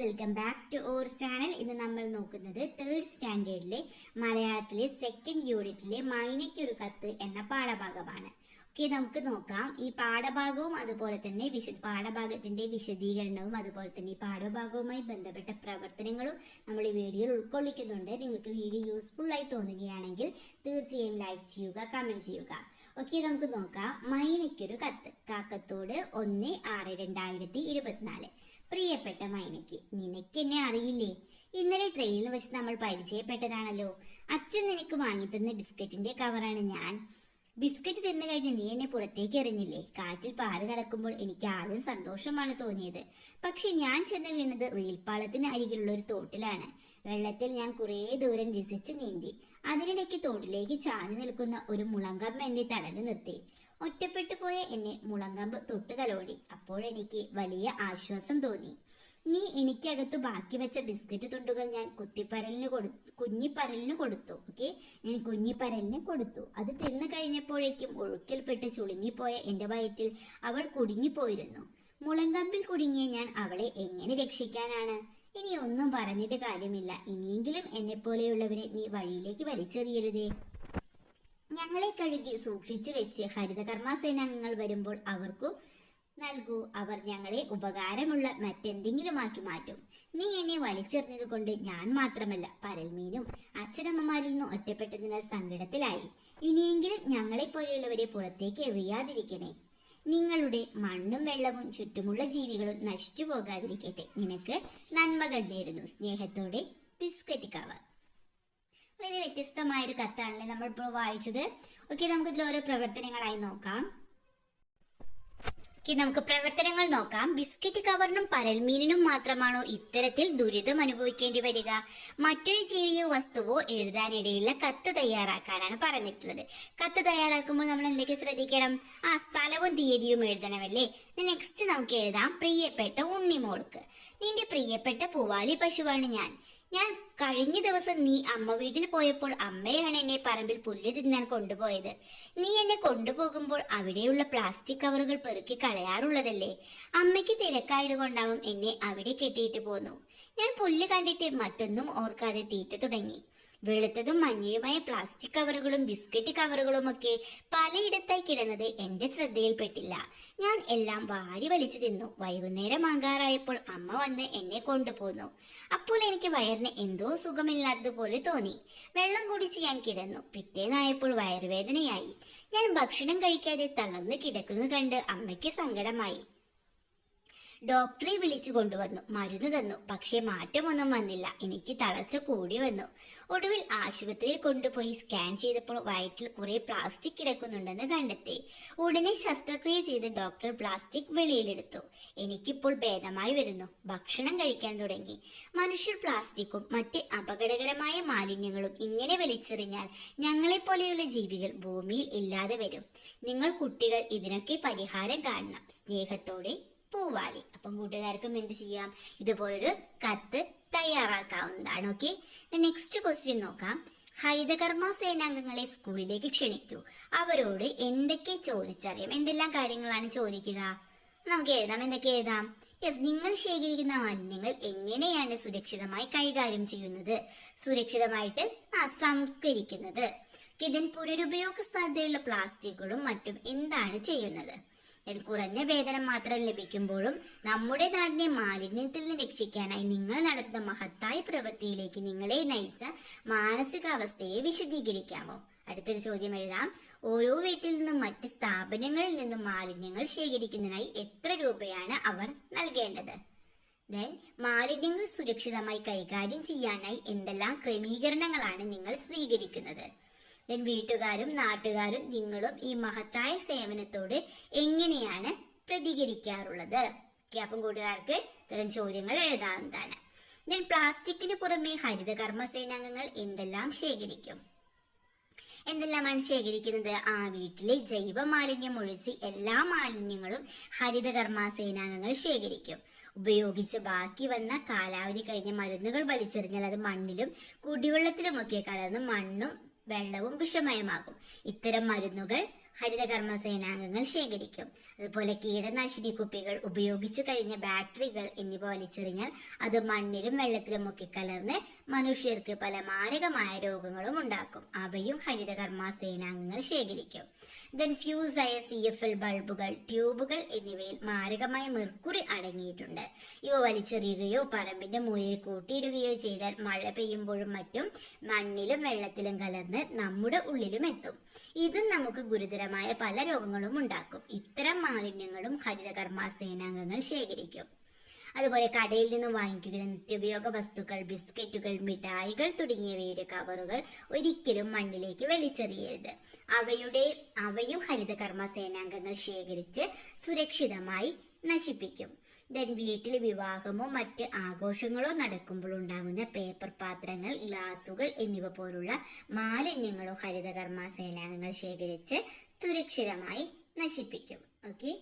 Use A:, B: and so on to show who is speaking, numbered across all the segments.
A: Welcome back to our channel. ഇന്ന് നമ്മൾ നോക്കുന്നത് തേർഡ് സ്റ്റാൻഡേർഡിലെ മലയാളത്തിലെ സെക്കൻഡ് യൂണിറ്റിലെ മൈനയ്ക്കൊരു കത്ത് എന്ന പാഠഭാഗമാണ്. ഓക്കെ നമുക്ക് നോക്കാം. ഈ പാഠഭാഗവും അതുപോലെ തന്നെ വിശ പാഠഭാഗത്തിന്റെ വിശദീകരണവും അതുപോലെ തന്നെ ഈ പാഠഭാഗവുമായി ബന്ധപ്പെട്ട പ്രവർത്തനങ്ങളും നമ്മൾ ഈ വീഡിയോയിൽ ഉൾക്കൊള്ളിക്കുന്നുണ്ട്. നിങ്ങൾക്ക് വീഡിയോ യൂസ്ഫുൾ ആയി തോന്നുകയാണെങ്കിൽ തീർച്ചയായും ലൈക്ക് ചെയ്യുക കമന്റ് ചെയ്യുക. ഓക്കെ നമുക്ക് നോക്കാം. മൈനയ്ക്കൊരു കത്ത്. കാക്കത്തോട് ഒന്ന് ആറ് രണ്ടായിരത്തി ഇരുപത്തിനാല്. പ്രിയപ്പെട്ട മൈനയ്ക്ക്. നിനക്ക് എന്നെ അറിയില്ലേ? ഇന്നലെ ട്രെയിനിൽ വെച്ച് നമ്മൾ പരിചയപ്പെട്ടതാണല്ലോ. അച്ഛൻ നിനക്ക് വാങ്ങിത്തന്ന ബിസ്ക്കറ്റിന്റെ കവറാണ് ഞാൻ. ബിസ്ക്കറ്റ് തിന്നു കഴിഞ്ഞ് നീ എന്നെ പുറത്തേക്ക് എറിഞ്ഞില്ലേ? കാറ്റിൽ പാറി നടക്കുമ്പോൾ എനിക്ക് ആദ്യം സന്തോഷമാണ് തോന്നിയത്. പക്ഷെ ഞാൻ ചെന്ന് വീണത് റീൽപ്പാളത്തിന് അരികിലുള്ള ഒരു തോട്ടിലാണ്. വെള്ളത്തിൽ ഞാൻ കുറേ ദൂരം രസിച്ച് നീന്തി. അതിനിടയ്ക്ക് തോട്ടിലേക്ക് ചാഞ്ഞു നിൽക്കുന്ന ഒരു മുളങ്കമ്പ് എന്നെ തടഞ്ഞു നിർത്തി. ഒറ്റപ്പെട്ടു പോയ എന്നെ മുളങ്കമ്പ് തൊട്ടു തലോടി. അപ്പോഴെനിക്ക് വലിയ ആശ്വാസം തോന്നി. നീ എനിക്കകത്ത് ബാക്കി വെച്ച ബിസ്ക്കറ്റ് തുണ്ടുകൾ ഞാൻ കുത്തിപ്പരലിന് കൊടു കുഞ്ഞിപ്പരലിന് കൊടുത്തു ഓക്കെ ഞാൻ കുഞ്ഞിപ്പരലിന് കൊടുത്തു. അത് തിന്നു കഴിഞ്ഞപ്പോഴേക്കും ഒഴുക്കിൽപ്പെട്ട് ചുളുങ്ങിപ്പോയ എന്റെ വയറ്റിൽ അവൾ കുടുങ്ങിപ്പോയിരുന്നു. മുളങ്കമ്പിൽ കുടുങ്ങിയ ഞാൻ അവളെ എങ്ങനെ രക്ഷിക്കാനാണ്? ഇനി ഒന്നും പറഞ്ഞിട്ട് കാര്യമില്ല. ഇനിയെങ്കിലും എന്നെ പോലെയുള്ളവരെ നീ വഴിയിലേക്ക് വലിച്ചെറിയരുതേ. ഞങ്ങളെ കഴുകി സൂക്ഷിച്ചു വെച്ച് ഹരിതകർമ്മ സേനാംഗങ്ങൾ വരുമ്പോൾ അവർക്കു നൽകൂ. അവർ ഞങ്ങളെ ഉപകാരമുള്ള മറ്റെന്തെങ്കിലുമാക്കി മാറ്റും. നീ എന്നെ വലിച്ചെറിഞ്ഞത് കൊണ്ട് ഞാൻ മാത്രമല്ല പരൽമീനും അച്ഛനമ്മമാരിൽ നിന്ന് ഒറ്റപ്പെട്ടതിനാൽ സങ്കടത്തിലായി. ഇനിയെങ്കിലും ഞങ്ങളെ പോലെയുള്ളവരെ പുറത്തേക്ക് എറിയാതിരിക്കണേ. നിങ്ങളുടെ മണ്ണും വെള്ളവും ചുറ്റുമുള്ള ജീവികളും നശിച്ചു പോകാതിരിക്കട്ടെ. നിനക്ക് നന്മകൾ നേരുന്നു. സ്നേഹത്തോടെ ബിസ്ക്കറ്റ് കവർ വളരെ വ്യത്യസ്തമായ ഒരു കത്താണല്ലേ നമ്മൾ ഇപ്പോൾ വായിച്ചത്. ഓക്കെ നമുക്ക് ഇതിൽ ഓരോ പ്രവർത്തനങ്ങളായി നോക്കാം. ഓക്കെ നമുക്ക് പ്രവർത്തനങ്ങൾ നോക്കാം. ബിസ്ക്കറ്റ് കവറിനും പരൽമീനിനും മാത്രമാണോ ഇത്തരത്തിൽ ദുരിതം അനുഭവിക്കേണ്ടി വരിക? മറ്റൊരു ജീവിയോ വസ്തുവോ എഴുതാനിടയില്ല കത്ത് തയ്യാറാക്കാനാണ് പറഞ്ഞിട്ടുള്ളത്. കത്ത് തയ്യാറാക്കുമ്പോൾ നമ്മൾ എന്തൊക്കെ ശ്രദ്ധിക്കണം? ആ സ്ഥലവും തീയതിയും എഴുതണമല്ലേ? നെക്സ്റ്റ് നമുക്ക് എഴുതാം. പ്രിയപ്പെട്ട ഉണ്ണിമോൾക്ക്. നിന്റെ പ്രിയപ്പെട്ട പൂവാലി പശുവാണ് ഞാൻ. ഞാൻ കഴിഞ്ഞ ദിവസം നീ അമ്മ വീട്ടിൽ പോയപ്പോൾ അമ്മയാണ് എന്നെ പറമ്പിൽ പുല്ല് തിന്നാൻ കൊണ്ടുപോയത്. നീ എന്നെ കൊണ്ടുപോകുമ്പോൾ അവിടെയുള്ള പ്ലാസ്റ്റിക് കവറുകൾ പെറുക്കി കളയാറുള്ളതല്ലേ? അമ്മയ്ക്ക് തിരക്കായത് കൊണ്ടാവും എന്നെ അവിടെ കെട്ടിയിട്ട് പോന്നു. ഞാൻ പുല്ല് കണ്ടിട്ട് മറ്റൊന്നും ഓർക്കാതെ തീറ്റ തുടങ്ങി. വെളുത്തതും മഞ്ഞയുമായ പ്ലാസ്റ്റിക് കവറുകളും ബിസ്ക്കറ്റ് കവറുകളും ഒക്കെ പലയിടത്തായി കിടന്നത് എന്റെ ശ്രദ്ധയിൽപ്പെട്ടില്ല. ഞാൻ എല്ലാം വാരി വലിച്ചു തിന്നു. വൈകുന്നേരം ആകാറായപ്പോൾ അമ്മ വന്ന് എന്നെ കൊണ്ടുപോന്നു. അപ്പോൾ എനിക്ക് വയറിന് എന്തോ സുഖമില്ലാത്തതുപോലെ തോന്നി. വെള്ളം കുടിച്ച് ഞാൻ കിടന്നു. പിറ്റേന്നായപ്പോൾ വയറുവേദനയായി. ഞാൻ ഭക്ഷണം കഴിക്കാതെ തളർന്നു കിടക്കുന്നു കണ്ട് അമ്മയ്ക്ക് സങ്കടമായി. ഡോക്ടറെ വിളിച്ചു കൊണ്ടുവന്നു. മരുന്ന് തന്നു. പക്ഷേ മാറ്റമൊന്നും വന്നില്ല. എനിക്ക് തളർച്ച കൂടി വന്നു. ഒടുവിൽ ആശുപത്രിയിൽ കൊണ്ടുപോയി സ്കാൻ ചെയ്തപ്പോൾ വയറ്റിൽ കുറെ പ്ലാസ്റ്റിക് കിടക്കുന്നുണ്ടെന്ന് കണ്ടെത്തി. ഉടനെ ശസ്ത്രക്രിയ ചെയ്ത് ഡോക്ടർ പ്ലാസ്റ്റിക് വെളിയിലെടുത്തു. എനിക്കിപ്പോൾ ഭേദമായി വരുന്നു. ഭക്ഷണം കഴിക്കാൻ തുടങ്ങി. മനുഷ്യർ പ്ലാസ്റ്റിക്കും മറ്റ് അപകടകരമായ മാലിന്യങ്ങളും ഇങ്ങനെ വലിച്ചെറിഞ്ഞാൽ ഞങ്ങളെപ്പോലെയുള്ള ജീവികൾ ഭൂമിയിൽ ഇല്ലാതെ വരും. നിങ്ങൾ കുട്ടികൾ ഇതിനൊക്കെ പരിഹാരം കാണണം. സ്നേഹത്തോടെ പൂവാലി. അപ്പം കൂട്ടുകാർക്കും എന്ത് ചെയ്യാം? ഇതുപോലൊരു കത്ത് തയ്യാറാക്കാവുന്നതാണ് ഓക്കെ നെക്സ്റ്റ് ക്വസ്റ്റ്യൻ നോക്കാം. ഹരിതകർമ്മ സേനാംഗങ്ങളെ സ്കൂളിലേക്ക് ക്ഷണിക്കൂ. അവരോട് എന്തൊക്കെ ചോദിച്ചറിയാം? എന്തെല്ലാം കാര്യങ്ങളാണ് ചോദിക്കുക? നമുക്ക് എഴുതാം. എന്തൊക്കെ എഴുതാം? യെസ് നിങ്ങൾ ശേഖരിക്കുന്ന മാലിന്യങ്ങൾ എങ്ങനെയാണ് സുരക്ഷിതമായി കൈകാര്യം ചെയ്യുന്നത്? സുരക്ഷിതമായിട്ട് ആ സംസ്കരിക്കുന്നത്. ഇതിൻ പുനരുപയോഗ സാധ്യതയുള്ള പ്ലാസ്റ്റിക്കുകളും മറ്റും എന്താണ് ചെയ്യുന്നത്? കുറഞ്ഞ വേതനം മാത്രം ലഭിക്കുമ്പോഴും നമ്മുടെ നാടിനെ മാലിന്യത്തിൽ നിന്ന് രക്ഷിക്കാനായി നിങ്ങൾ നടത്തുന്ന മഹത്തായ പ്രവൃത്തിയിലേക്ക് നിങ്ങളെ നയിച്ച മാനസികാവസ്ഥയെ വിശദീകരിക്കാമോ? അടുത്തൊരു ചോദ്യം എഴുതാം. ഓരോ വീട്ടിൽ നിന്നും മറ്റ് സ്ഥാപനങ്ങളിൽ നിന്നും മാലിന്യങ്ങൾ ശേഖരിക്കുന്നതിനായി എത്ര രൂപയാണ് അവർ നൽകേണ്ടത്? ദെൻ മാലിന്യങ്ങൾ സുരക്ഷിതമായി കൈകാര്യം ചെയ്യാനായി എന്തെല്ലാം ക്രമീകരണങ്ങളാണ് നിങ്ങൾ സ്വീകരിക്കുന്നത്? ദെൻ വീട്ടുകാരും നാട്ടുകാരും നിങ്ങളും ഈ മഹത്തായ സേവനത്തോട് എങ്ങനെയാണ് പ്രതികരിക്കാറുള്ളത്? അപ്പം കൂട്ടുകാർക്ക് ഇത്തരം ചോദ്യങ്ങൾ എഴുതാവുന്നതാണ്. ദെൻ പ്ലാസ്റ്റിക്കിന് പുറമെ ഹരിത കർമ്മസേനാംഗങ്ങൾ എന്തെല്ലാം ശേഖരിക്കും? എന്തെല്ലാമാണ് ശേഖരിക്കുന്നത്? ആ വീട്ടിലെ ജൈവ മാലിന്യം ഒഴിച്ച് എല്ലാ മാലിന്യങ്ങളും ഹരിതകർമ്മ സേനാംഗങ്ങൾ ശേഖരിക്കും. ഉപയോഗിച്ച് ബാക്കി വന്ന കാലാവധി കഴിഞ്ഞ മരുന്നുകൾ വലിച്ചെറിഞ്ഞാൽ അത് മണ്ണിലും കുടിവെള്ളത്തിലുമൊക്കെ കലർന്ന് മണ്ണും വെള്ളവും വിഷമയമാകും. ഇത്തരം മരുന്നുകൾ ഹരിതകർമ്മ സേനാംഗങ്ങൾ ശേഖരിക്കും. അതുപോലെ കീടനാശിനി കുപ്പികൾ ഉപയോഗിച്ചു കഴിഞ്ഞ ബാറ്ററികൾ എന്നിവ വലിച്ചെറിഞ്ഞാൽ അത് മണ്ണിലും വെള്ളത്തിലും ഒക്കെ കലർന്ന് മനുഷ്യർക്ക് പല മാരകമായ രോഗങ്ങളും ഉണ്ടാക്കും. അവയും ഹരിതകർമ്മ സേനാംഗങ്ങൾ ശേഖരിക്കും ദെൻ ഫ്യൂസായ സി എഫ് എൽ ബൾബുകൾ ട്യൂബുകൾ എന്നിവയിൽ മാരകമായ മെർക്കുറി അടങ്ങിയിട്ടുണ്ട്. ഇവ വലിച്ചെറിയുകയോ പറമ്പിന്റെ മൂലയിൽ കൂട്ടിയിടുകയോ ചെയ്താൽ മഴ പെയ്യുമ്പോഴും മറ്റും മണ്ണിലും വെള്ളത്തിലും കലർന്ന് നമ്മുടെ ഉള്ളിലും എത്തും. ഇതും നമുക്ക് ഗുരുതരമായ പല രോഗങ്ങളും ഉണ്ടാക്കും. ഇത്തരം മാലിന്യങ്ങളും ഹരിതകർമ്മ സേനാംഗങ്ങൾ ശേഖരിക്കും. അതുപോലെ കടയിൽ നിന്ന് വാങ്ങിക്കുന്ന നിത്യോപയോഗ വസ്തുക്കൾ ബിസ്ക്കറ്റുകൾ മിഠായികൾ തുടങ്ങിയവയുടെ കവറുകൾ ഒരിക്കലും മണ്ണിലേക്ക് വലിച്ചെറിയരുത്. അവയുടെ അവയും ഹരിതകർമ്മ സേനാംഗങ്ങൾ ശേഖരിച്ച് സുരക്ഷിതമായി നശിപ്പിക്കും. ദെൻ വീട്ടിൽ വിവാഹമോ മറ്റ് ആഘോഷങ്ങളോ നടക്കുമ്പോൾ ഉണ്ടാകുന്ന പേപ്പർ പാത്രങ്ങൾ ഗ്ലാസുകൾ എന്നിവ പോലുള്ള മാലിന്യങ്ങളോ ഹരിതകർമ്മ സേനാംഗങ്ങൾ ശേഖരിച്ച് സുരക്ഷിതമായി നശിപ്പിക്കും. ഓക്കെ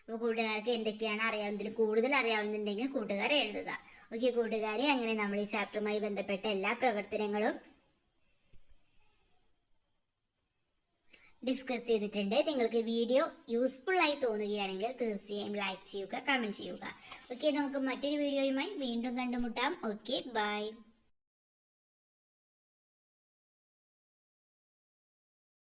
A: അപ്പോൾ കൂട്ടുകാർക്ക് എന്തൊക്കെയാണ് അറിയാവുന്നതിൽ കൂടുതൽ അറിയാവുന്നുണ്ടെങ്കിൽ കൂട്ടുകാർ എഴുതുക. ഓക്കെ കൂട്ടുകാരെ അങ്ങനെ നമ്മൾ ഈ ചാപ്റ്ററുമായി ബന്ധപ്പെട്ട എല്ലാ പ്രവർത്തനങ്ങളും ഡിസ്കസ് ചെയ്തിട്ടുണ്ട്. നിങ്ങൾക്ക് വീഡിയോ യൂസ്ഫുൾ ആയി തോന്നുകയാണെങ്കിൽ തീർച്ചയായും ലൈക്ക് ചെയ്യുക കമന്റ് ചെയ്യുക. ഓക്കെ നമുക്ക് മറ്റൊരു വീഡിയോയുമായി വീണ്ടും കണ്ടുമുട്ടാം. Okay bye